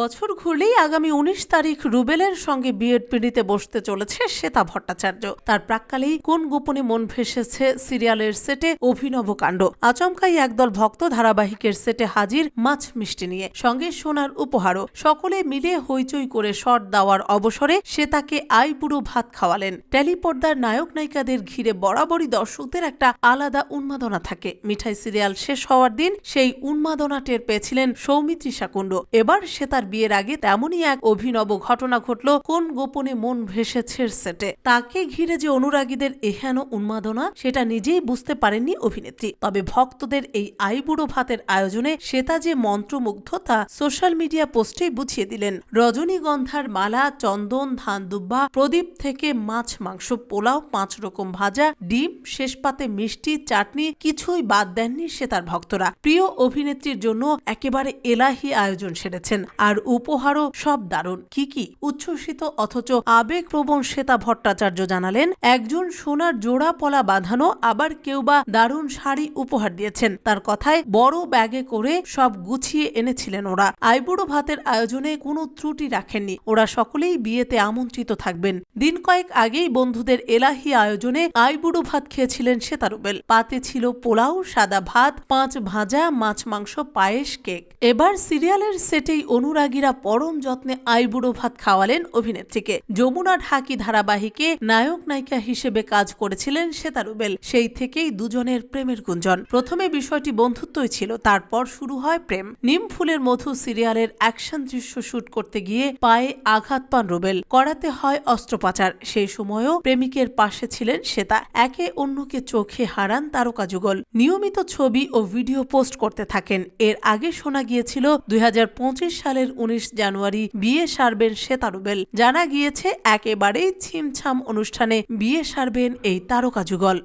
বছর ঘুরলেই আগামী উনিশ তারিখ রুবেলের সঙ্গে বিয়ের পিড়িতে বসতে চলেছে শ্বেতা ভট্টাচার্য। তার প্রাককালেই কোন গোপনে মন ভেসেছে সিরিয়ালের সেটে অভিনব কাণ্ড। আচমকাই একদল ভক্ত ধারাবাহিকের সেটে হাজির মাছ মিষ্টি নিয়ে, সঙ্গে সোনার উপহারও। সকলে মিলে হইচই করে শট দেওয়ার অবসরে শ্বেতাকে আইবুড়ো ভাত খাওয়ালেন। টেলিপর্দার নায়ক নায়িকাদের ঘিরে বরাবরই দর্শকদের একটা আলাদা উন্মাদনা থাকে। মিঠাই সিরিয়াল শেষ হওয়ার দিন সেই উন্মাদনা টের পেয়েছিলেন সৌমিত্রী শাকুণ্ড। এবার সে তার বিয়ের আগে তেমনই এক অভিনব ঘটনা ঘটল কোন গোপনে মন ভেসেছে সেটে। তাকে ঘিরে যে অনুরাগীদের এহেন উন্মাদনা, সেটা নিজেই বুঝতে পারেননি অভিনেত্রী। তবে ভক্তদের এই আইবুড়ো ভাতের আয়োজনে শ্বেতা যে মন্ত্রমুগ্ধ, তা সোশ্যাল মিডিয়া পোস্টে বুঝিয়ে দিলেন। রজনীগন্ধার মালা, চন্দন ধান দুব্বা প্রদীপ থেকে মাছ, মাংস, পোলাও, পাঁচ রকম ভাজা, ডিম, শেষ পাতে মিষ্টি, চাটনি, কিছুই বাদ দেননি সে তার ভক্তরা। প্রিয় অভিনেত্রীর জন্য একেবারে এলাহি আয়োজন সেরেছেন। আর উপহারও সব দারুণ। কি কি? উচ্ছ্বসিত অথচ আবেগপ্রবণ শ্বেতা ভট্টাচার্য জানালেন, একজন সোনার জোড়া পলা বাঁধানো আবার কেউ বা দারুণ শাড়ি উপহার দিয়েছেন। তার কথায় বড় ব্যাগে করে সব গুছিয়ে এনেছিলেন ওরা। আইবুড়ো ভাতের আয়োজনে কোনো ত্রুটি রাখেননি। ওরা সকলেই বিয়েতে আমন্ত্রিত থাকবেন। দিন কয়েক আগেই বন্ধুদের এলাহি আয়োজনে আইবুড়ো ভাত খেয়েছিলেন শ্বেতারুবেল পাতে ছিল পোলাও, সাদা ভাত, পাঁচ ভাজা, মাছ মাংস, পায়েস, কেক। এবার সিরিয়ালের সেটেই অনুরাগীরা পরম যত্নে আইবুড়ো ভাত খাওয়ালেন অভিনেত্রীকে। যমুনা ঢাকি ধারাবাহিকে নায়ক নায়িকা হিসেবে কাজ করেছিলেন শ্বেতারুবেল সেই থেকেই দুজনের প্রেমের গুঞ্জন। প্রথমে বিষয়টি বন্ধুত্বই ছিল, তারপর শুরু হয় প্রেম। নিম ফুলের মধু সিরিয়ালের অ্যাকশন দৃশ্য শুট করতে গিয়ে পায়ে আঘাত পান রুবেল। করাতে হয় অস্ত্রোপচার। সেই সময়ও প্রেমিকের পাশে ছিলেন শ্বেতা একে অন্যকে চোখে হারান তারকা যুগল। নিয়মিত ছবি ও ভিডিও পোস্ট করতে থাকেন। এর আগে শোনা গিয়েছিল দুই হাজার পঁচিশ সালের উনিশ জানুয়ারি বিয়ে সারবেন শ্বেতা রুবেল জানা গিয়েছে, একেবারেই ছিমছাম অনুষ্ঠানে বিয়ে সারবেন এই তারকা যুগল।